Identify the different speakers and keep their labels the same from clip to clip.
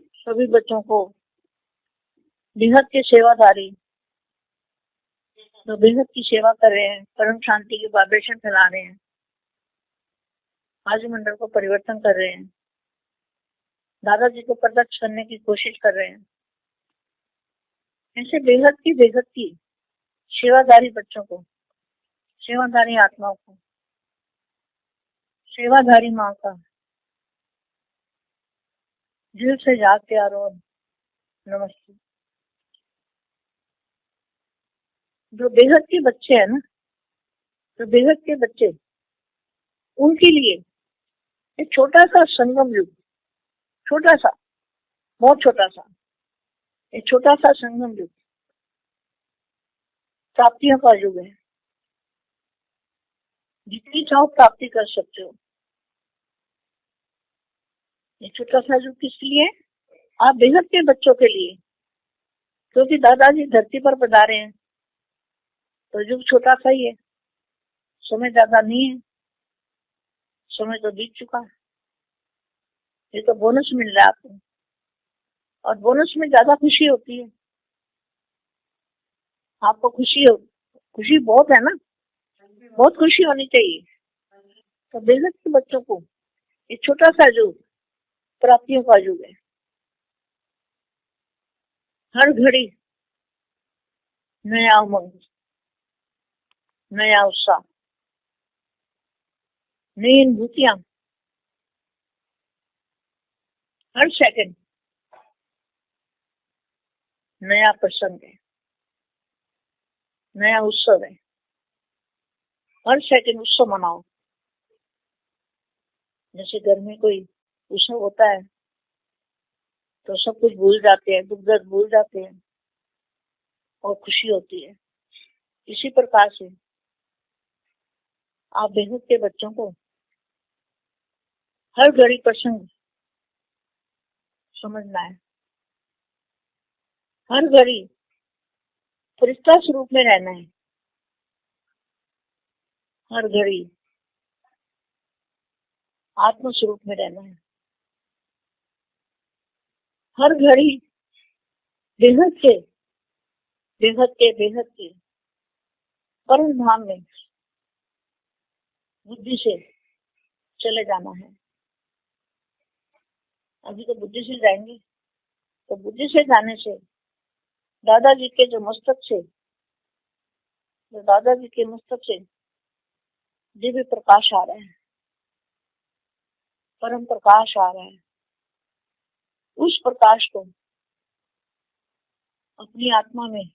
Speaker 1: सभी बच्चों को बेहद के सेवाधारी जो बेहद की सेवा कर रहे हैं, परम शांति की वाइब्रेशन फैला रहे हैं। आज मंडल को परिवर्तन कर रहे हैं। दादाजी को प्रत्यक्ष करने की कोशिश कर रहे हैं। ऐसे बेहद की बेहद की सेवाधारी बच्चों को, सेवाधारी आत्माओं को, सेवाधारी माँ का दिल से याद प्यारो नमस्ते। जो बेहद के बच्चे हैं ना, जो बेहद के बच्चे, उनके लिए एक छोटा सा संगम युग छोटा सा बहुत छोटा सा एक छोटा सा संगम युग, प्राप्तियों का युग है। जितनी चाहो प्राप्ति कर सकते हो। ये छोटा सा युग किस लिए? आप बेहद के बच्चों के लिए। क्योंकि दादाजी धरती पर पधारे हैं। तो युग छोटा सा ही है। समय ज़्यादा नहीं है। समय तो बीत चुका है। ये तो बोनस मिल रहा है आपको। और बोनस में ज़्यादा खुशी होती है। आपको खुशी हो, खुशी बहुत है ना? बहुत खुशी होनी चाहिए। तो बेहद के बच्चों को। ये छोटा सा युग। प्राप्तियों का युग है। हर घड़ी नया उमंग, नया उत्साह, नई अनुभूतियाँ। हर सेकंड नया प्रसंग है, नया उत्सव है। हर सेकंड उत्सव मनाओ। जैसे घर में कोई उत्सव होता है। तो सब कुछ भूल जाते हैं, दुख दर्द भूल जाते हैं और खुशी होती है। इसी प्रकार से आप बेहद के बच्चों को हर घड़ी प्रसंग समझना है। हर घड़ी फरिश्ता स्वरूप में रहना है। हर घड़ी आत्म स्वरूप में रहना है। हर घड़ी बेहद के बेहद के बेहद के परम धाम में बुद्धि से चले जाना है। अभी तो बुद्धि से जाएँगे तो बुद्धि से जाने से, दादाजी के जो मस्तक से, जो दादाजी के मस्तक से दिव्य प्रकाश आ रहा है। परम प्रकाश आ रहा है। उस प्रकाश को अपनी आत्मा में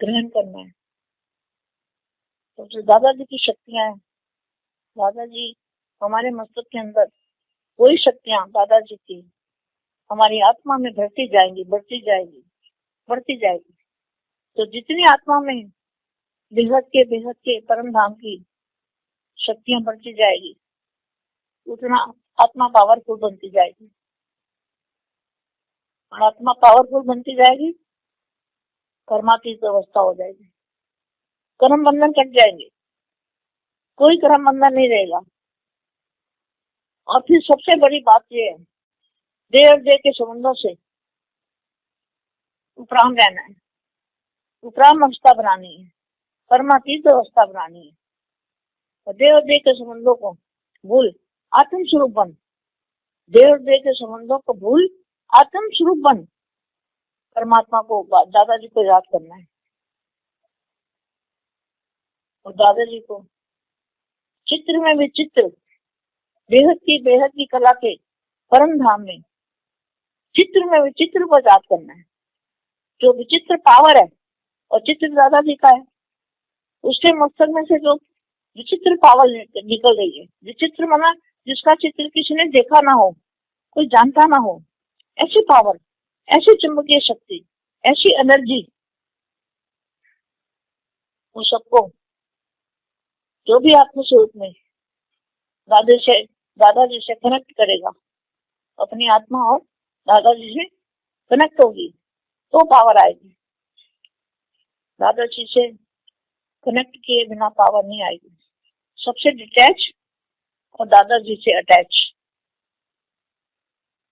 Speaker 1: ग्रहण करना है। तो जो दादाजी की शक्तियाँ हैं, दादाजी हमारे मस्तक के अंदर वही शक्तियाँ दादाजी की, हमारी आत्मा में बढ़ती जाएँगी, बढ़ती जाएगी बढ़ती जाएगी। तो जितनी आत्मा में बेहद के बेहद के परम धाम की शक्तियाँ बढ़ती जाएगी, उतना आत्मा पावरफुल बनती जाएगी। और आत्मा पावरफुल बनती जाएगी कर्मातीत अवस्था हो जाएगी। कर्म बंधन कट जाएँगे। कोई कर्म बंधन नहीं रहेगा। और फिर सबसे बड़ी बात यह है देह और देह के संबंधों से उपराम रहना है। उपराम अवस्था बनानी है। परमातीत अवस्था बनानी है। और और देह के संबंधों को भूल आत्म स्वरूप बन। देह और देह के संबंधों को भूल आत्म स्वरूप बन। परमात्मा को दादाजी को याद करना है। और दादाजी को चित्र में भी चित्र, बेहद की बेहद की कला के परम धाम में चित्र में विचित्र को याद करना है। जो विचित्र पावर है और चित्र दादाजी का है, उसके मस्तक में से जो विचित्र पावर निकल रही है, विचित्र मना जिसका चित्र किसी ने देखा ना हो, कोई जानता ना हो, ऐसी पावर ऐसी चुंबकीय शक्ति, ऐसी एनर्जी वो सबको, जो भी आत्म स्वरूप में दादा से, दादाजी से कनेक्ट करेगा, अपनी आत्मा और दादाजी से कनेक्ट होगी तो पावर आएगी। दादाजी से कनेक्ट किए बिना पावर नहीं आएगी। सबसे डिटैच और दादाजी से अटैच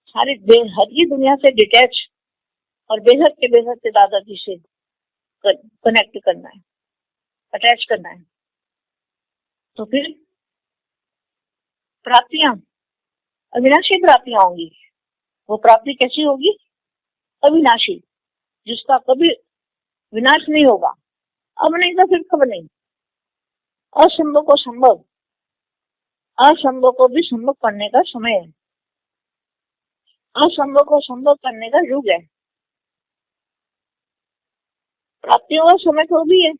Speaker 1: सारी बेहद ही दुनिया से डिटैच और बेहद के बेहद से दादाजी से कनेक्ट करना है। अटैच करना है। तो फिर प्राप्तियाँ, अविनाशी प्राप्तियाँ होंगी। वो प्राप्ति कैसी होगी? अविनाशी, जिसका कभी विनाश नहीं होगा। अब नहीं तो फिर कब नहीं। असंभव को संभव। असंभव को भी संभव करने का समय है। असंभव को संभव करने का युग है। प्राप्तियों का समय तो भी है।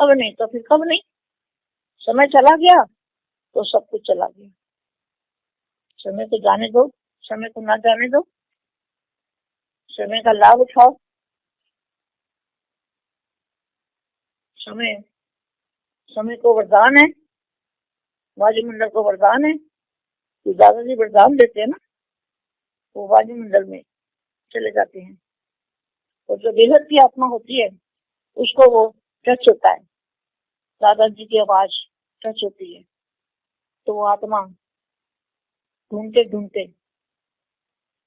Speaker 1: अब नहीं तो फिर कब नहीं? समय चला गया तो सब कुछ चला गया। समय को जाने दो, समय को ना जाने दो। समय का लाभ उठाओ। समय समय को वरदान है। वायुमंडल को वरदान है। तो दादाजी वरदान देते हैं ना, वो वाजी वायुमंडल में चले जाते हैं। और जो बेहद की आत्मा होती है, उसको वो टच होता है। दादाजी की आवाज़ टच होती है। तो वो आत्मा ढूंढते ढूंढते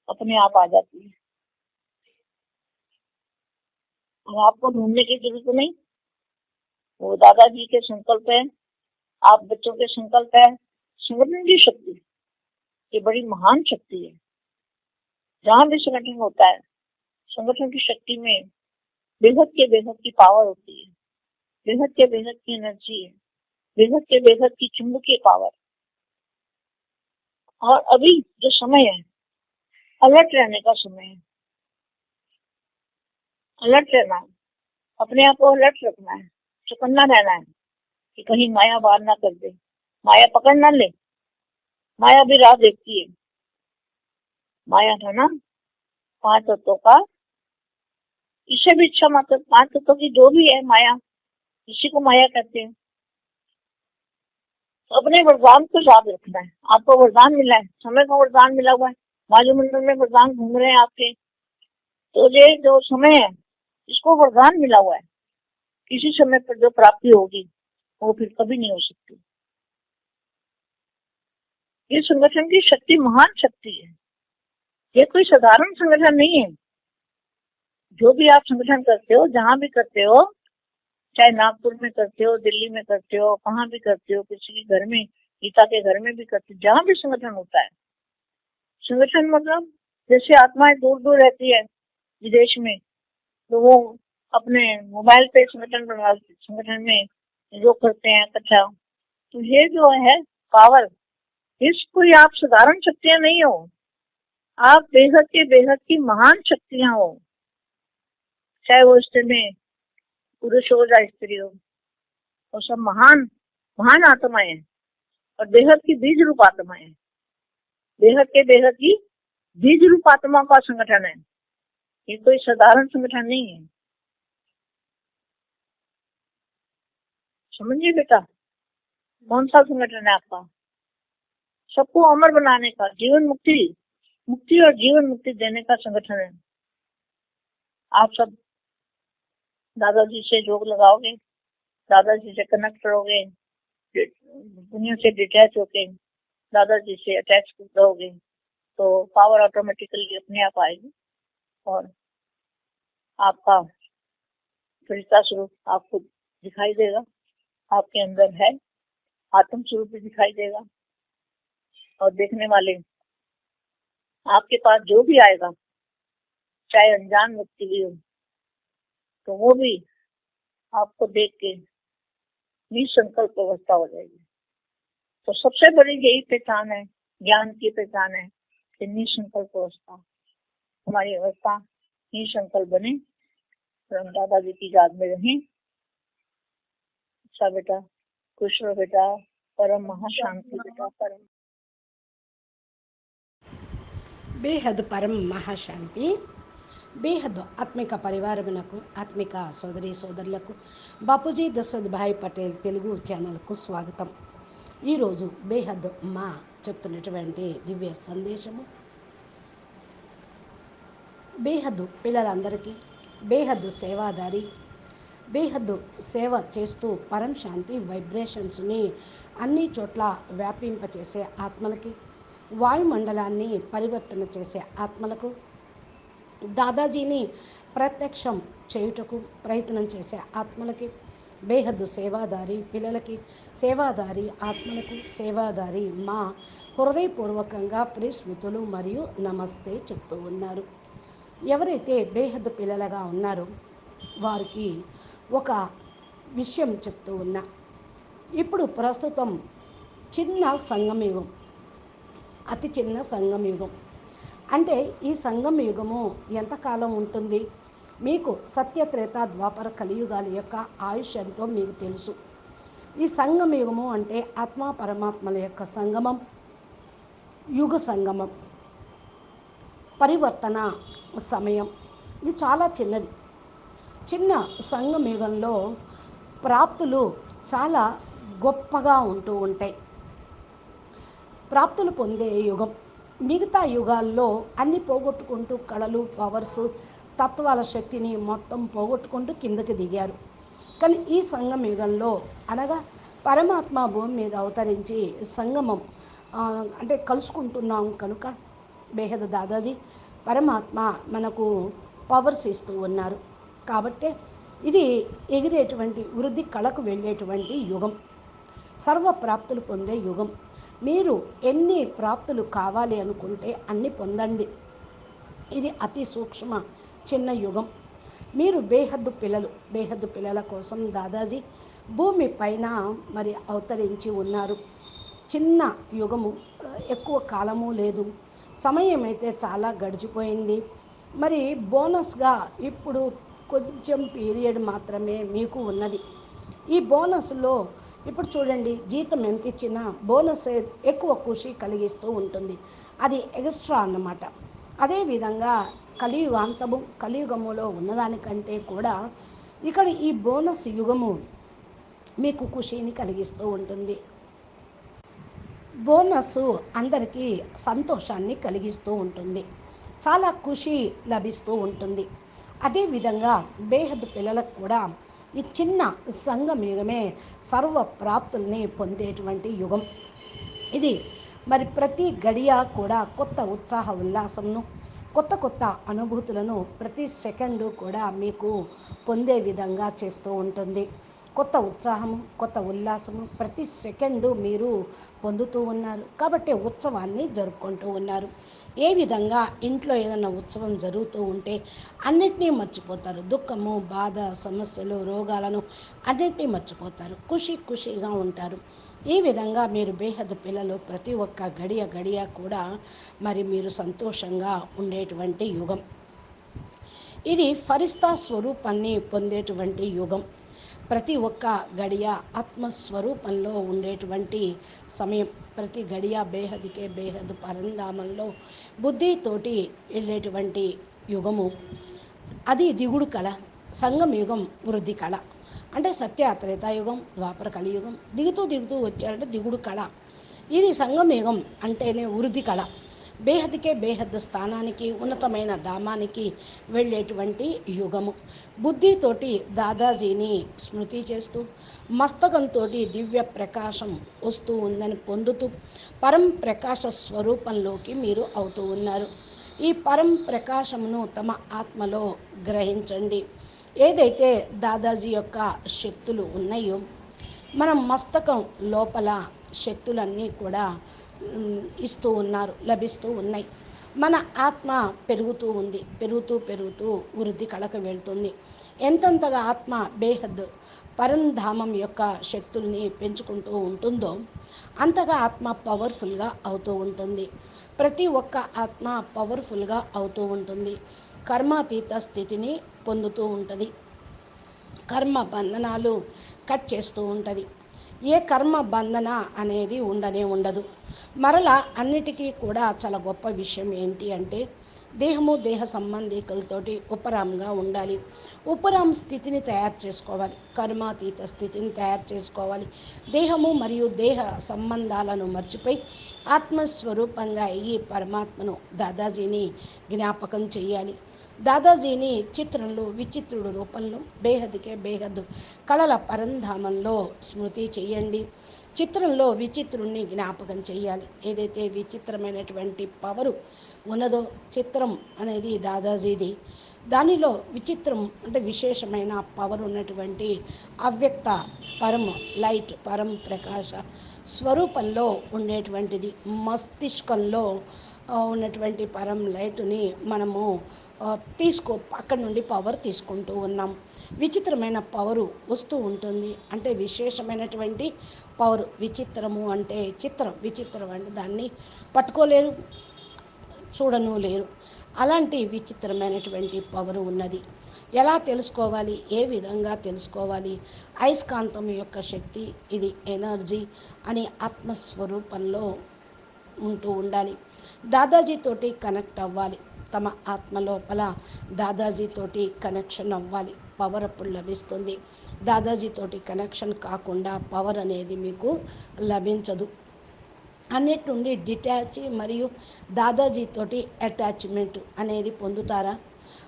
Speaker 1: अपने आप आ जाती है। और आपको ढूँढने की ज़रूरत नहीं। वो दादाजी के संकल्प है। आप बच्चों के संकल्प है संगठन की शक्ति ये बड़ी महान शक्ति है। जहाँ भी संगठन होता है, संगठन की शक्ति में बेहद के बेहद की पावर होती है, बेहद के बेहद की एनर्जी है, बेहद के बेहद की चुंबकीय पावर और अभी जो समय है अलर्ट रहने का समय है। अलर्ट रहना है, अपने आप को अलर्ट रखना है, चुकन्ना रहना है। कि कहीं माया बार ना कर दे। माया पकड़ ना ले। माया भी राह देखती है। माया था ना? पाँच तत्वों का इसे भी इच्छा मात्र। पाँच तत्वों की जो भी है माया, इसी को माया कहते हैं। तो अपने वरदान को याद रखना है। आपको वरदान मिला है। समय का वरदान मिला हुआ है। वायुमंडल में वरदान घूम रहे हैं आपके। तो ये जो समय है, इसको वरदान मिला हुआ है। किसी समय पर जो प्राप्ति होगी। वो फिर कभी नहीं हो सकती। ये संगठन की शक्ति महान शक्ति है। ये कोई साधारण संगठन नहीं है। जो भी आप संगठन करते हो, जहाँ भी करते हो, चाहे नागपुर में करते हो, दिल्ली में करते हो, कहाँ भी करते हो, किसी के घर में, गीता के घर में भी करते हो, जहाँ भी संगठन होता है। संगठन मतलब जैसे आत्माएँ दूर दूर रहती है विदेश में तो वो अपने मोबाइल पे संगठन संगठन में जो करते हैं कथा तो ये जो है, पावर इस कोई आप साधारण शक्तियाँ नहीं हो। आप बेहद के बेहद की महान शक्तियाँ हो। चाहे वो स्त्री में पुरुष हो या स्त्री हो। वो सब महान महान आत्माएँ और बेहद की बीज रूप आत्माएँ बेहद के बेहद की बीज रूप आत्मा का संगठन है। ये कोई साधारण संगठन नहीं है। समझिए बेटा? कौन सा संगठन है आपका? सबको अमर बनाने का, जीवन मुक्ति मुक्ति और जीवन मुक्ति देने का संगठन है। आप सब दादाजी से जोग लगाओगे, दादाजी से कनेक्ट करोगे दुनिया से डिटैच होके दादाजी से अटैच रहोगे तो पावर ऑटोमेटिकली अपने आप आएगी और आपका फरिश्ता स्वरूप आपको दिखाई देगा। आपके अंदर है, आत्म स्वरूप भी दिखाई देगा। और देखने वाले, आपके पास जो भी आएगा, चाहे अनजान व्यक्ति भी हो तो वो भी आपको देख के निसंकल्प अवस्था हो जाएगी। तो सबसे बड़ी यही पहचान है, ज्ञान की पहचान है, कि निसंकल्प अवस्था, हमारी अवस्था निसंकल्प बने और हम दादाजी की याद में रहें। अच्छा बेटा खुश रहो बेटा परम महाशांति बेटा परम
Speaker 2: బేహద్ పరం మహాశాంతి బేహద్ ఆత్మిక పరివారమునకు ఆత్మిక సోదరి సోదరులకు బాపూజీ దశరథ్ భాయ్ పటేల్ తెలుగు ఛానల్కు స్వాగతం ఈరోజు బేహద్ మా చెప్తున్నటువంటి దివ్య సందేశము బేహద్దు పిల్లలందరికీ బేహద్దు సేవాదారి బేహద్దు సేవ చేస్తూ పరం శాంతి వైబ్రేషన్స్ని అన్ని చోట్ల వ్యాపింపచేసే ఆత్మలకి వాయుమండలాన్ని పరివర్తన చేసే ఆత్మలకు దాదాజీని ప్రత్యక్షం చేయుటకు ప్రయత్నం చేసే ఆత్మలకి బేహద్దు సేవాదారి పిల్లలకి సేవాదారి ఆత్మలకు సేవాదారి మా హృదయపూర్వకంగా ప్రిస్మృతులు మరియు నమస్తే చెప్తూ ఉన్నారు. ఎవరైతే బేహద్దు పిల్లలుగా ఉన్నారో వారికి ఒక విషయం చెప్తూ ఉన్నా. ఇప్పుడు ప్రస్తుతం చిన్న సంగమయుగం అతి చిన్న సంగమయుగం అంటే ఈ సంగమ యుగము ఎంతకాలం ఉంటుంది? మీకు సత్యత్రేత ద్వాపర కలియుగాల యొక్క ఆయుష్ ఎంతో మీకు తెలుసు. ఈ సంగమ యుగము అంటే ఆత్మ పరమాత్మల యొక్క సంగమం యుగ సంగమం పరివర్తన సమయం. ఇది చాలా చిన్నది. చిన్న సంఘమేఘంలో ప్రాప్తులు చాలా గొప్పగా ఉంటూ ఉంటాయి. ప్రాప్తులు పొందే యుగం. మిగతా యుగాల్లో అన్ని పోగొట్టుకుంటూ కళలు పవర్స్ తత్వాల శక్తిని మొత్తం పోగొట్టుకుంటూ కిందకి దిగారు. కానీ ఈ సంఘం యుగంలో అనగా పరమాత్మ భూమి మీద అవతరించి సంగమం అంటే కలుసుకుంటున్నాం కనుక బేహద దాదాజీ పరమాత్మ మనకు పవర్స్ ఇస్తూ ఉన్నారు. కాబట్టే ఇది ఎగిరేటువంటి వృద్ధి కళకు వెళ్ళేటువంటి యుగం. సర్వ ప్రాప్తులు పొందే యుగం. మీరు ఎన్ని ప్రాప్తులు కావాలి అనుకుంటే అన్ని పొందండి. ఇది అతి సూక్ష్మ చిన్న యుగం. మీరు బేహద్దు పిల్లలు బేహద్దు పిల్లల కోసం దాదాజీ భూమి పైన మరి అవతరించి ఉన్నారు. చిన్న యుగము ఎక్కువ కాలము లేదు. సమయం అయితే చాలా గడిచిపోయింది. మరి బోనస్గా ఇప్పుడు కొంచెం పీరియడ్ మాత్రమే మీకు ఉన్నది. ఈ బోనస్లో ఇప్పుడు చూడండి జీతం ఎంత ఇచ్చినా బోనస్ ఎక్కువ ఖుషి కలిగిస్తూ ఉంటుంది. అది ఎక్స్ట్రా అన్నమాట. అదేవిధంగా కలియుగాంతము కలియుగములో ఉన్నదానికంటే కూడా ఇక్కడ ఈ బోనస్ యుగము మీకు ఖుషిని కలిగిస్తూ ఉంటుంది. బోనస్ అందరికీ సంతోషాన్ని కలిగిస్తూ ఉంటుంది. చాలా ఖుషి లభిస్తూ ఉంటుంది. అదేవిధంగా బేహద్ పిల్లలకు కూడా ఈ చిన్న సంఘం యుగమే సర్వ ప్రాప్తుల్ని పొందేటువంటి యుగం. ఇది మరి ప్రతి గడియ కూడా కొత్త ఉత్సాహ ఉల్లాసంను కొత్త కొత్త అనుభూతులను ప్రతి సెకండు కూడా మీకు పొందే విధంగా చేస్తూ ఉంటుంది. కొత్త ఉత్సాహము కొత్త ఉల్లాసము ప్రతి సెకండు మీరు పొందుతూ ఉన్నారు. కాబట్టి ఉత్సవాన్ని జరుపుకుంటూ ఉన్నారు. ఏ విధంగా ఇంట్లో ఏదైనా ఉత్సవం జరుగుతూ ఉంటే అన్నిటినీ మర్చిపోతారు. దుఃఖము బాధ సమస్యలు రోగాలను అన్నిటినీ మర్చిపోతారు. ఖుషి ఖుషిగా ఉంటారు. ఈ విధంగా మీరు బేహద్ పిల్లలు ప్రతి ఒక్క గడియ గడియ కూడా మరి మీరు సంతోషంగా ఉండేటువంటి యుగం. ఇది ఫరిస్తా స్వరూపాన్ని పొందేటువంటి యుగం. ప్రతి ఒక్క గడియ ఆత్మస్వరూపంలో ఉండేటువంటి సమయం ప్రతి గడియ బేహదికే బేహద్ పరంధామంలో బుద్ధితోటి వెళ్ళేటువంటి యుగము. అది దిగుడు కళ సంగం యుగం వృద్ధి కళ. అంటే సత్య త్రేతాయుగం ద్వాపర కలియుగం దిగుతూ దిగుతూ వచ్చారంటే దిగుడు కళ. ఇది సంగం యుగం అంటేనే వృద్ధి కళ. బేహద్కే బేహద్ స్థానానికి ఉన్నతమైన ధామానికి వెళ్ళేటువంటి యుగము. బుద్ధితోటి దాదాజీని స్మృతి చేస్తూ మస్తకంతో దివ్య ప్రకాశం వస్తూ ఉందని పొందుతూ పరం ప్రకాశ స్వరూపంలోకి మీరు అవుతూ ఉన్నారు. ఈ పరం ప్రకాశమును తమ ఆత్మలో గ్రహించండి. ఏదైతే దాదాజీ యొక్క శక్తులు ఉన్నాయో మన మస్తకం లోపల శక్తులన్నీ కూడా ఇస్తూ ఉన్నారు లభిస్తూ ఉన్నాయి. మన ఆత్మ పెరుగుతూ ఉంది పెరుగుతూ పెరుగుతూ వృద్ధి కళకు వెళ్తుంది. ఎంతెంతగా ఆత్మ బేహద్ పరంధామం యొక్క శక్తుల్ని పెంచుకుంటూ ఉంటుందో అంతగా ఆత్మ పవర్ఫుల్గా అవుతూ ఉంటుంది. ప్రతి ఒక్క ఆత్మ పవర్ఫుల్గా అవుతూ ఉంటుంది. కర్మాతీత స్థితిని పొందుతూ ఉంటుంది. కర్మ బంధనాలు కట్ చేస్తూ ఉంటుంది. ఏ కర్మ బంధన అనేది ఉండనే ఉండదు. మరల అన్నిటికీ కూడా చాలా గొప్ప విషయం ఏంటి అంటే దేహము దేహ సంబంధికులతోటి ఉపరాంగా ఉండాలి. ఉపరాం స్థితిని తయారు చేసుకోవాలి. కర్మాతీత స్థితిని తయారు చేసుకోవాలి. దేహము మరియు దేహ సంబంధాలను మర్చిపోయి ఆత్మస్వరూపంగా ఈ పరమాత్మను దాదాజీని జ్ఞాపకం చేయాలి. దాదాజీని చిత్రంలో విచిత్రుడు రూపంలో బేహద్కే బేహద్ కళల పరంధామంలో స్మృతి చేయండి. చిత్రంలో విచిత్రుణ్ణి జ్ఞాపకం చేయాలి ఏదైతే విచిత్రమైనటువంటి పవరు ఉన్నదో చిత్రం అనేది దాదాజీది. దానిలో విచిత్రం అంటే విశేషమైన పవర్ ఉన్నటువంటి అవ్యక్త పరం లైట్ పరం ప్రకాశ స్వరూపంలో ఉండేటువంటిది. మస్తిష్కంలో ఉన్నటువంటి పరం లైట్ని మనము తీసుకో అక్కడ నుండి పవర్ తీసుకుంటూ ఉన్నాం. విచిత్రమైన పవరు వస్తూ ఉంటుంది. అంటే విశేషమైనటువంటి పవర్ విచిత్రము అంటే చిత్రం విచిత్రం అంటే దాన్ని పట్టుకోలేరు చూడను లేరు. అలాంటి విచిత్రమైనటువంటి పవర్ ఉన్నది. ఎలా తెలుసుకోవాలి? ఏ విధంగా తెలుసుకోవాలి? అయస్కాంతం యొక్క శక్తి ఇది ఎనర్జీ అని ఆత్మస్వరూపంలో ఉంటూ ఉండాలి. దాదాజీతోటి కనెక్ట్ అవ్వాలి. తమ ఆత్మ లోపల దాదాజీతోటి కనెక్షన్ అవ్వాలి. పవర్ అప్పుడు లభిస్తుంది. దాదాజీతోటి కనెక్షన్ కాకుండా పవర్ అనేది మీకు లభించదు. అన్నిటి నుండి డిటాచ్ మరియు దాదాజీతోటి అటాచ్మెంట్ అనేది పొందుతారా?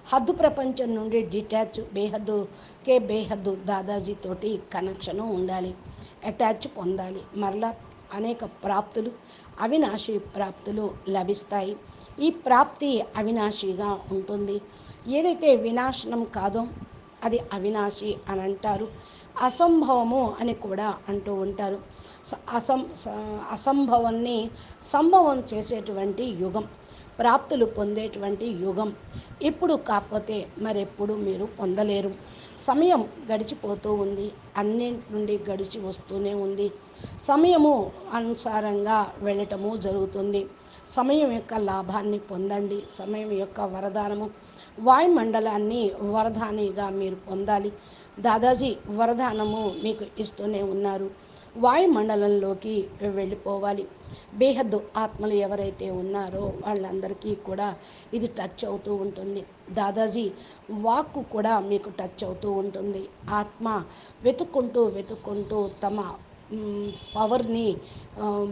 Speaker 2: హద్దు ప్రపంచం నుండి డిటాచ్ బేహద్దుకే బేహద్దు దాదాజీతోటి కనెక్షను ఉండాలి. అటాచ్ పొందాలి. మరలా అనేక ప్రాప్తులు అవినాశి ప్రాప్తులు లభిస్తాయి. ఈ ప్రాప్తి అవినాశిగా ఉంటుంది. ఏదైతే వినాశనం కాదో అది అవినాశి అని అంటారు. అసంభవము అని కూడా అంటూ ఉంటారు. స- అసం అసంభవాన్ని సంభవం చేసేటువంటి యుగం ప్రాప్తులు పొందేటువంటి యుగం. ఇప్పుడు కాకపోతే మరెప్పుడు మీరు పొందలేరు. సమయం గడిచిపోతూ ఉంది. అన్నింటి నుండి గడిచి వస్తూనే ఉంది. సమయము అనుసారంగా వెళ్ళటము జరుగుతుంది. సమయం యొక్క లాభాన్ని పొందండి. సమయం యొక్క వరదానము వాయుమండలాన్ని వరదానిగా మీరు పొందాలి. దాదాజీ వరదానము మీకు ఇస్తూనే ఉన్నారు. వాయుమండలంలోకి వెళ్ళిపోవాలి. బేహద్దు ఆత్మలు ఎవరైతే ఉన్నారో వాళ్ళందరికీ కూడా ఇది టచ్ అవుతూ ఉంటుంది. దాదాజీ వాక్కు కూడా మీకు టచ్ అవుతూ ఉంటుంది. ఆత్మ వెతుక్కుంటూ వెతుక్కుంటూ తమ పవర్ని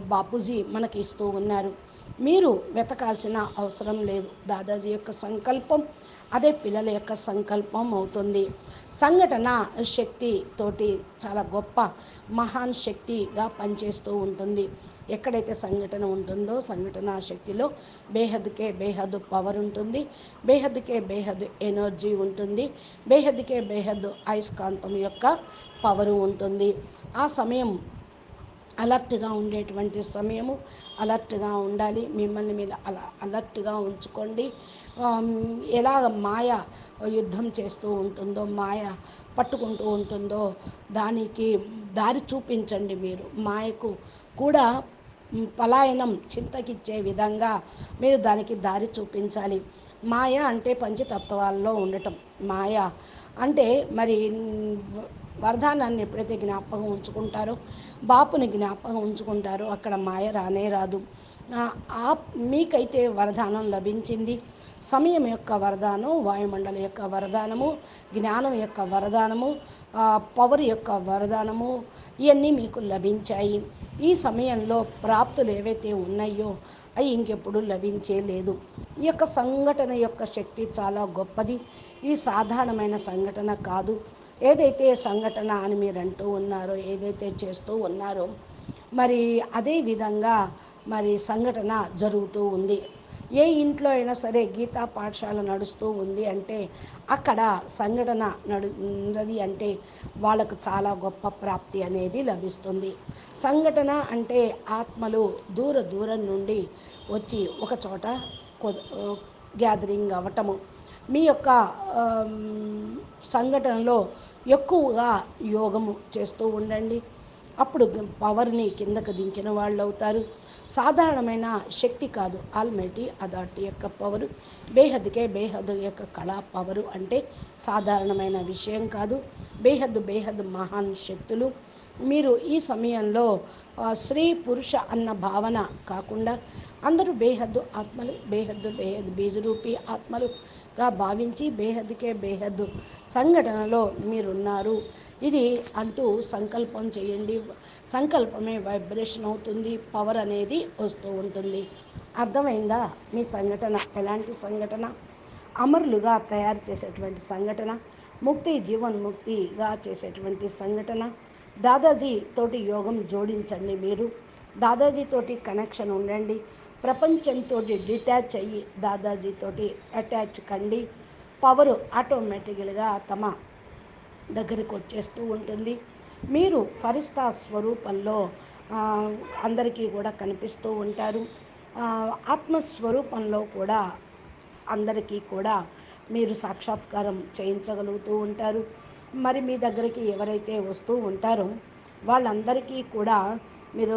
Speaker 2: బాపూజీ మనకి ఇస్తూ ఉన్నారు. మీరు వెతకాల్సిన అవసరం లేదు. దాదాజీ యొక్క సంకల్పం అదే పిల్లల యొక్క సంకల్పం అవుతుంది. సంఘటన శక్తి తోటి చాలా గొప్ప మహాన్ శక్తిగా పనిచేస్తూ ఉంటుంది. ఎక్కడైతే సంఘటన ఉంటుందో సంఘటన శక్తిలో బేహద్కే బేహద్ పవర్ ఉంటుంది. బేహద్కే బేహద్ ఎనర్జీ ఉంటుంది. బేహద్కే బేహద్ అయస్కాంతం యొక్క పవరు ఉంటుంది. ఆ సమయం అలర్ట్గా ఉండేటువంటి సమయము అలర్ట్గా ఉండాలి. మిమ్మల్ని మీరు అలా అలర్ట్గా ఉంచుకోండి. ఎలా మాయ యుద్ధం చేస్తూ ఉంటుందో మాయ పట్టుకుంటూ ఉంటుందో దానికి దారి చూపించండి మీరు. మాయకు కూడా పలాయనం చింతకిచ్చే విధంగా మీరు దానికి దారి చూపించాలి. మాయ అంటే పంచతత్వాల్లో ఉండటం. మాయ అంటే మరి వ- వరదానాన్ని ఎప్పుడైతే జ్ఞాపకం ఉంచుకుంటారో బాపుని జ్ఞాపకం ఉంచుకుంటారు. అక్కడ మాయ రానే రాదు. ఆ, మీకైతే వరదానం లభించింది. సమయం యొక్క వరదానం వాయుమండల యొక్క వరదానము జ్ఞానం యొక్క వరదానము పవర్ యొక్క వరదానము ఇవన్నీ మీకు లభించాయి. ఈ సమయంలో ప్రాప్తులు ఏవైతే ఉన్నాయో అవి ఇంకెప్పుడు లభించే లేదు. ఈ యొక్క సంఘటన యొక్క శక్తి చాలా గొప్పది. ఈ సాధారణమైన సంఘటన కాదు. ఏదైతే సంఘటన అని మీరు అంటూ ఉన్నారో ఏదైతే చేస్తూ ఉన్నారో మరి అదే విధంగా మరి సంఘటన జరుగుతూ ఉంది. ఏ ఇంట్లో అయినా సరే గీతా పాఠశాల నడుస్తూ ఉంది అంటే అక్కడ సంఘటన నడు ఉన్నది అంటే వాళ్ళకు చాలా గొప్ప ప్రాప్తి అనేది లభిస్తుంది. సంఘటన అంటే ఆత్మలు దూర దూరం నుండి వచ్చి ఒక చోట గ్యాదరింగ్ అవ్వటము. మీ యొక్క సంఘటనలో ఎక్కువగా యోగము చేస్తూ ఉండండి. అప్పుడు పవర్ని కిందకు దించిన వాళ్ళు అవుతారు సాధారణమైన శక్తి కాదు. ఆల్మైటీ అథారిటీ యొక్క పవరు బేహద్కే బేహద్ యొక్క కళా పవరు అంటే సాధారణమైన విషయం కాదు. బేహద్ బేహద్ మహాన్ శక్తులు మీరు ఈ సమయంలో స్త్రీ పురుష అన్న భావన కాకుండా అందరూ బేహద్దు ఆత్మలు బేహద్దు బేహద్దు బీజరూపి ఆత్మలుగా భావించి బేహద్కే బేహద్దు సంఘటనలో మీరున్నారు. ఇది అంటూ సంకల్పం చేయండి. సంకల్పమే వైబ్రేషన్ అవుతుంది పవర్ అనేది వస్తూ ఉంటుంది. అర్థమైందా? మీ సంఘటన ఎలాంటి సంఘటన? అమరులుగా తయారు చేసేటువంటి సంఘటన ముక్తి జీవన్ముక్తిగా చేసేటువంటి సంఘటన దాదాజీ తోటి యోగం జోడించండి మీరు. దాదాజీ తోటి కనెక్షన్ ఉండండి. ప్రపంచంతో డిటాచ్ అయ్యి దాదాజీ తోటి అటాచ్ కండి. పవర్ ఆటోమేటిక్గా తమ దగ్గరికి వచ్చేస్తూ ఉంటుంది. మీరు ఫరిస్తా స్వరూపంలో అందరికీ కూడా కనిపిస్తూ ఉంటారు. ఆత్మస్వరూపంలో కూడా అందరికీ కూడా మీరు సాక్షాత్కారం చేయించగలుగుతూ ఉంటారు. మరి మీ దగ్గరికి ఎవరైతే వస్తూ ఉంటారో వాళ్ళందరికీ కూడా మీరు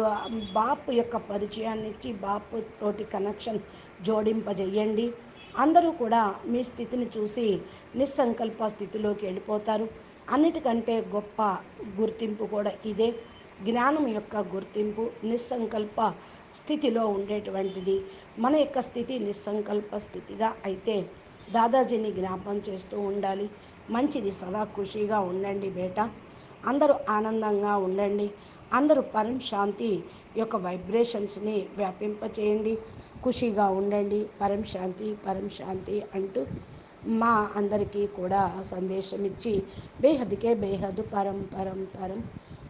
Speaker 2: బాపు యొక్క పరిచయాన్ని ఇచ్చి బాపు తోటి కనెక్షన్ జోడింపజేయండి. అందరూ కూడా మీ స్థితిని చూసి నిస్సంకల్ప స్థితిలోకి వెళ్ళిపోతారు. అన్నిటికంటే గొప్ప గుర్తింపు కూడా ఇదే. జ్ఞానం యొక్క గుర్తింపు నిస్సంకల్ప స్థితిలో ఉండేటువంటిది. మన యొక్క స్థితి నిస్సంకల్ప స్థితిగా అయితే దాదాజీని జ్ఞాపం చేస్తూ ఉండాలి. మంచిది. సదా ఖుషీగా ఉండండి బేట. అందరూ ఆనందంగా ఉండండి. అందరూ పరం శాంతి యొక్క వైబ్రేషన్స్ని వ్యాపింపచేయండి. ఖుషీగా ఉండండి. పరం శాంతి పరం శాంతి అంటూ మా అందరికీ కూడా సందేశం ఇచ్చి బేహద్కే బేహద్ పరం పరం పరం.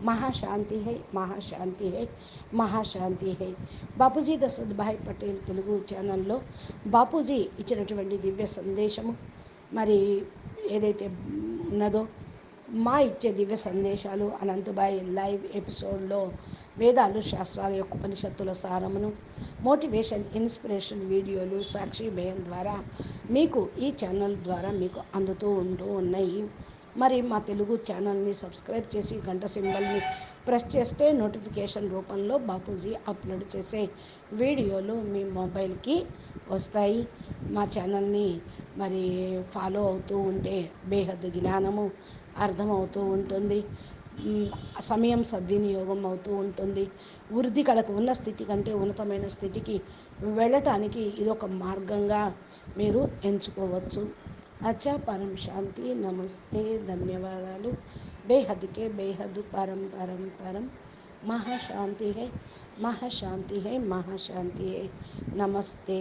Speaker 2: మహాశాంతి high మహాశాంతి high మహాశాంతి high. Bapuji Dashrath Bhai Patel Telugu ఛానల్లో బాపూజీ ఇచ్చినటువంటి దివ్య సందేశము. మరి ఏదైతే ఉన్నదో మా ఇచ్చే దివ్య సందేశాలు అనంతబాయ్ లైవ్ ఎపిసోడ్లో వేదాలు శాస్త్రాల యొక్క ఉపనిషత్తుల సారమును మోటివేషన్ ఇన్స్పిరేషన్ వీడియోలు సాక్షి భయం ద్వారా మీకు ఈ ఛానల్ ద్వారా మీకు అందుతూ ఉంటూ ఉన్నాయి. మరి మా తెలుగు ఛానల్ని సబ్స్క్రైబ్ చేసి గంట సింబల్ని ప్రెస్ చేస్తే నోటిఫికేషన్ రూపంలో బాపూజీ అప్లోడ్ చేసే వీడియోలు మీ మొబైల్కి వస్తాయి. మా ఛానల్ని మరి ఫాలో అవుతూ ఉంటే బేహద్ జ్ఞానము అర్థమవుతూ ఉంటుంది. సమయం సద్వినియోగం అవుతూ ఉంటుంది. వృద్ధి కళకు ఉన్న స్థితి కంటే ఉన్నతమైన స్థితికి వెళ్ళటానికి ఇదొక మార్గంగా మీరు ఎంచుకోవచ్చు. అచ్చా పరం శాంతి నమస్తే ధన్యవాదాలు. బేహద్కే బేహద్ పరం పరం పరం. మహాశాంతి హే మహాశాంతి హే మహాశాంతి హే. నమస్తే.